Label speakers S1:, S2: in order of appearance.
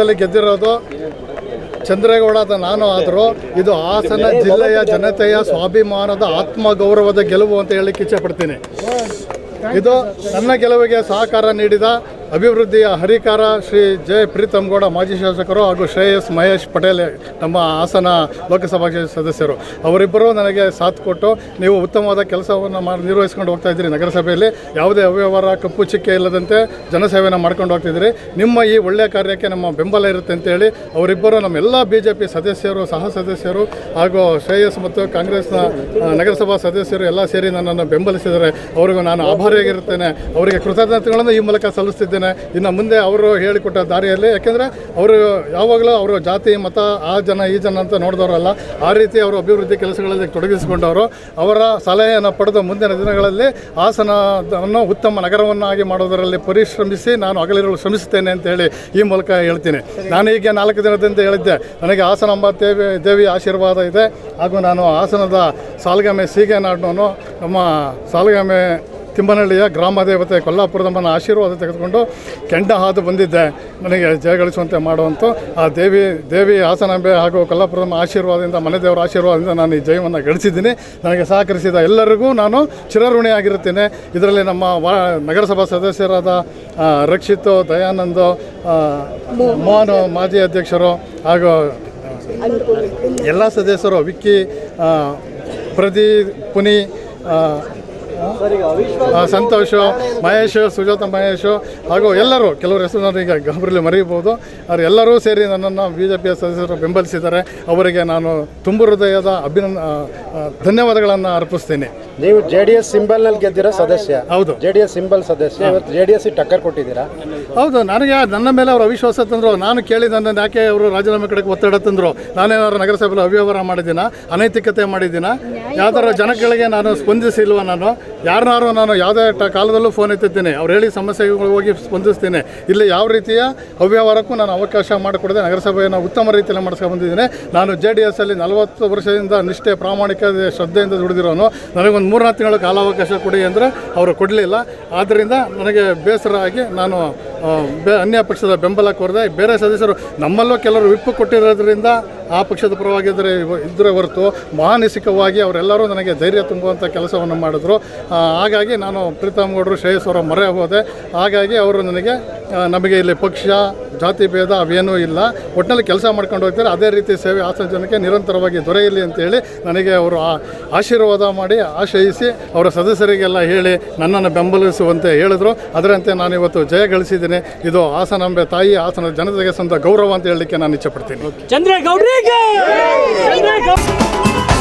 S1: ಕ್ಷೇತ್ರದಲ್ಲಿ ಗೆದ್ದಿರೋದು ಚಂದ್ರೇಗೌಡದ ನಾನು ಆದರೂ ಇದು ಹಾಸನ ಜಿಲ್ಲೆಯ ಜನತೆಯ ಸ್ವಾಭಿಮಾನದ ಆತ್ಮಗೌರವದ ಗೆಲುವು ಅಂತ ಹೇಳಿ ಇಚ್ಛೆ ಪಡ್ತೀನಿ ಇದು ನನ್ನ ಗೆಲುವಿಗೆ ಸಹಕಾರ ನೀಡಿದ ಅಭಿವೃದ್ಧಿಯ ಹರಿಕಾರ ಶ್ರೀ ಜಯ ಪ್ರೀತಮ್ ಗೌಡ ಮಾಜಿ ಶಾಸಕರು ಹಾಗೂ ಶ್ರೇಯಸ್ ಮಹೇಶ್ ಪಟೇಲ್ ನಮ್ಮ ಹಾಸನ ಲೋಕಸಭಾ ಸದಸ್ಯರು. ಅವರಿಬ್ಬರು ನನಗೆ ಸಾಥ್ ಕೊಟ್ಟು ನೀವು ಉತ್ತಮವಾದ ಕೆಲಸವನ್ನು ಮಾಡಿ ನಿರ್ವಹಿಸ್ಕೊಂಡು ಹೋಗ್ತಾ ಇದ್ದೀರಿ ನಗರಸಭೆಯಲ್ಲಿ. ಯಾವುದೇ ಅವ್ಯವಹಾರ, ಕಪ್ಪು ಚಿಕ್ಕೆ ಇಲ್ಲದಂತೆ ಜನಸೇವೆಯನ್ನು ಮಾಡ್ಕೊಂಡು ಹೋಗ್ತಿದ್ದೀರಿ ನಿಮ್ಮ ಈ ಒಳ್ಳೆಯ ಕಾರ್ಯಕ್ಕೆ ನಮ್ಮ ಬೆಂಬಲ ಇರುತ್ತೆ ಅಂತೇಳಿ ಅವರಿಬ್ಬರು ನಮ್ಮೆಲ್ಲ ಬಿ ಜೆ ಪಿ ಸದಸ್ಯರು, ಸಹ ಸದಸ್ಯರು ಹಾಗೂ ಶ್ರೇಯಸ್ ಮತ್ತು ಕಾಂಗ್ರೆಸ್ನ ನಗರಸಭಾ ಸದಸ್ಯರು ಎಲ್ಲ ಸೇರಿ ನನ್ನನ್ನು ಬೆಂಬಲಿಸಿದರೆ ಅವರಿಗೂ ನಾನು ಆಭಾರಿಯಾಗಿರುತ್ತೇನೆ. ಅವರಿಗೆ ಕೃತಜ್ಞತೆಗಳನ್ನು ಈ ಮೂಲಕ ಸಲ್ಲಿಸ್ತಿದ್ದೇನೆ. ಇನ್ನು ಮುಂದೆ ಅವರು ಹೇಳಿಕೊಟ್ಟ ದಾರಿಯಲ್ಲಿ, ಯಾಕೆಂದರೆ ಅವರು ಯಾವಾಗಲೂ ಅವರು ಜಾತಿ, ಮತ, ಆ ಜನ, ಈ ಜನ ಅಂತ ನೋಡಿದವರಲ್ಲ. ಆ ರೀತಿ ಅವರು ಅಭಿವೃದ್ಧಿ ಕೆಲಸಗಳಲ್ಲಿ ತೊಡಗಿಸಿಕೊಂಡವರು. ಅವರ ಸಲಹೆಯನ್ನು ಪಡೆದು ಮುಂದಿನ ದಿನಗಳಲ್ಲಿ ಹಾಸನವನ್ನು ಉತ್ತಮ ನಗರವನ್ನಾಗಿ ಮಾಡೋದರಲ್ಲಿ ಪರಿಶ್ರಮಿಸಿ ನಾನು ಅಗಲಿರಲು ಶ್ರಮಿಸುತ್ತೇನೆ ಅಂತ ಹೇಳಿ ಈ ಮೂಲಕ ಹೇಳ್ತೀನಿ. ನಾನು ಈಗ ನಾಲ್ಕು ದಿನದಿಂದ ಹೇಳಿದ್ದೆ, ನನಗೆ ಹಾಸನ ಎಂಬ ದೇವಿ ದೇವಿ ಆಶೀರ್ವಾದ ಇದೆ. ಹಾಗೂ ನಾನು ಹಾಸನದ ಸಾಲಗಾಮೆ ಸೀಗೆ ನಾಡನ್ನು ನಮ್ಮ ಸಾಲ್ಗಾಮೆ ತಿಮ್ಮನಹಳ್ಳಿಯ ಗ್ರಾಮ ದೇವತೆ ಕೊಲ್ಲಾಪುರದಮ್ಮನ ಆಶೀರ್ವಾದ ತೆಗೆದುಕೊಂಡು ಕೆಂಡ ಹಾದು ಬಂದಿದ್ದೆ. ನನಗೆ ಜಯಗಳಿಸುವಂತೆ ಮಾಡುವಂಥ ಆ ದೇವಿ ದೇವಿ ಹಾಸನಾಂಬೆ ಹಾಗೂ ಕೊಲ್ಲಾಪುರದಮ್ಮ ಆಶೀರ್ವಾದದಿಂದ, ಮನೆ ದೇವರ ಆಶೀರ್ವಾದದಿಂದ ನಾನು ಈ ಜಯವನ್ನು ಗಳಿಸಿದ್ದೀನಿ. ನನಗೆ ಸಹಕರಿಸಿದ ಎಲ್ಲರಿಗೂ ನಾನು ಚಿರಋಣಿಯಾಗಿರುತ್ತೇನೆ ಇದರಲ್ಲಿ ನಮ್ಮ ವಾ, ನಗರಸಭಾ ಸದಸ್ಯರಾದ ರಕ್ಷಿತ್, ದಯಾನಂದ್ ಮೋಹನ್ ಮಾಜಿ ಅಧ್ಯಕ್ಷರು ಹಾಗೂ ಎಲ್ಲ ಸದಸ್ಯರು ವಿಕ್ಕಿ ಪ್ರದೀಪ್, ಪುನಿ ಸಂತೋಷ್ ಮಹೇಶ್ ಸುಜಾತ ಮಹೇಶ್ ಹಾಗೂ ಎಲ್ಲರೂ ಕೆಲವರು ಹೆಸರು ನಾನು ಈಗ ಗಬ್ರಲ್ಲಿ ಮರೆಯಬಹುದು. ಅವರು ಎಲ್ಲರೂ ಸೇರಿ ನನ್ನನ್ನು ಬಿ ಜೆ ಪಿಯ ಸದಸ್ಯರು ಬೆಂಬಲಿಸಿದ್ದಾರೆ. ಅವರಿಗೆ ನಾನು ತುಂಬು ಹೃದಯದ ಅಭಿನಂದ ಧನ್ಯವಾದಗಳನ್ನು ಅರ್ಪಿಸ್ತೀನಿ.
S2: ನೀವು ಜೆ ಡಿ ಎಸ್ ಸಿಂಬಲ್ನಲ್ಲಿ ಗೆದ್ದಿರೋ ಸದಸ್ಯ.
S1: ಹೌದು.
S2: ಜೆ ಡಿ ಎಸ್ ಸಿಂಬಲ್ ಸದಸ್ಯ ಇವತ್ತು ಜೆ ಡಿ ಎಸ್ ಟಕ್ಕರ್ ಕೊಟ್ಟಿದ್ದೀರಾ?
S1: ಹೌದು ನನಗೆ ನನ್ನ ಮೇಲೆ ಅವರು ಅವಿಶ್ವಾಸ ತಂದರು. ನಾನು ಕೇಳಿದ ನನ್ನ ಯಾಕೆ ಅವರು ರಾಜೀನಾಮೆ ಕಡೆಗೆ ಒತ್ತಡ ತಂದರು? ನಾನೇನಾದ್ರು ನಗರಸಭೆಯಲ್ಲಿ ಅವ್ಯವಹಾರ ಮಾಡಿದ್ದೀನ? ಅನೈತಿಕತೆ ಮಾಡಿದ್ದೀನ? ಯಾವ್ದಾರು ಜನಗಳಿಗೆ ನಾನು ಸ್ಪಂದಿಸಿಲ್ವ ನಾನು? ಯಾರನ್ನಾರು ನಾನು ಯಾವುದೇ ಟ ಕಾಲದಲ್ಲೂ ಫೋನ್ ಎತ್ತಿದ್ದೀನಿ ಅವ್ರು ಹೇಳಿ ಸಮಸ್ಯೆಗಳು ಹೋಗಿ ಸ್ಪಂದಿಸ್ತೇನೆ ಇಲ್ಲಿ ಯಾವ ರೀತಿಯ ಅವ್ಯವಹಾರಕ್ಕೂ ನಾನು ಅವಕಾಶ ಮಾಡಿಕೊಡದೆ ನಗರಸಭೆಯನ್ನು ಉತ್ತಮ ರೀತಿಯಲ್ಲಿ ಮಾಡಿಸ್ಕೊಂಡು ಬಂದಿದ್ದೀನಿ. ನಾನು ಜೆ ಡಿ ಎಸ್ ಅಲ್ಲಿ ನಲವತ್ತು ವರ್ಷದಿಂದ ನಿಷ್ಠೆ, ಪ್ರಾಮಾಣಿಕ ಶ್ರದ್ಧೆಯಿಂದ ದುಡಿದಿರೋನು. ನನಗೊಂದು ಮೂರ್ನಾಲ್ಕು ತಿಂಗಳ ಕಾಲಾವಕಾಶ ಕೊಡಿ ಅಂದರೆ ಅವರು ಕೊಡಲಿಲ್ಲ. ಆದ್ದರಿಂದ ನನಗೆ ಬೇಸರ ಆಗಿ ನಾನು ಬೆ, ಅನ್ಯ ಪಕ್ಷದ ಬೆಂಬಲ ಕೋರದೆ ಬೇರೆ ಸದಸ್ಯರು ನಮ್ಮಲ್ಲೂ ಕೆಲವರು ವಿಪ್ ಕೊಟ್ಟಿರೋದ್ರಿಂದ ಆ ಪಕ್ಷದ ಪರವಾಗಿದ್ದರೆ ಇವ- ಇದ್ದರೆ ಹೊರತು ಮಾನಸಿಕವಾಗಿ ಅವರೆಲ್ಲರೂ ನನಗೆ ಧೈರ್ಯ ತುಂಬುವಂಥ ಕೆಲಸವನ್ನು ಮಾಡಿದ್ರು. ಹಾಗಾಗಿ ನಾನು ಪ್ರೀತಮ್ ಗೌಡರು, ಶ್ರೇಯಸ್ ಅವರ ಮೊರೆ ಹೋದೆ. ಹಾಗಾಗಿ ಅವರು ನನಗೆ ನಮಗೆ ಇಲ್ಲಿ ಪಕ್ಷ, ಜಾತಿ ಭೇದ ಅವೇನೂ ಇಲ್ಲ. ಒಟ್ಟಿನಲ್ಲಿ ಕೆಲಸ ಮಾಡ್ಕೊಂಡು ಹೋಗ್ತಾರೆ. ಅದೇ ರೀತಿ ಸೇವೆ ಹಾಸನ ಜನಕ್ಕೆ ನಿರಂತರವಾಗಿ ದೊರೆಯಲಿ ಅಂತೇಳಿ ನನಗೆ ಅವರು ಆಶೀರ್ವಾದ ಮಾಡಿ ಆಶಯಿಸಿ ಅವರ ಸದಸ್ಯರಿಗೆಲ್ಲ ಹೇಳಿ ನನ್ನನ್ನು ಬೆಂಬಲಿಸುವಂತೆ ಹೇಳಿದ್ರು. ಅದರಂತೆ ನಾನು ಇವತ್ತು ಜಯ ಗಳಿಸಿದ್ದೀನಿ. ಇದು ಹಾಸನಾಂಬೆ ತಾಯಿ ಹಾಸನ ಜನತೆಗೆ ಸಂತ ಗೌರವ ಅಂತ ಹೇಳಲಿಕ್ಕೆ ನಾನು ಇಚ್ಛೆಪಡ್ತೀನಿ.
S3: Nigga! Nigga!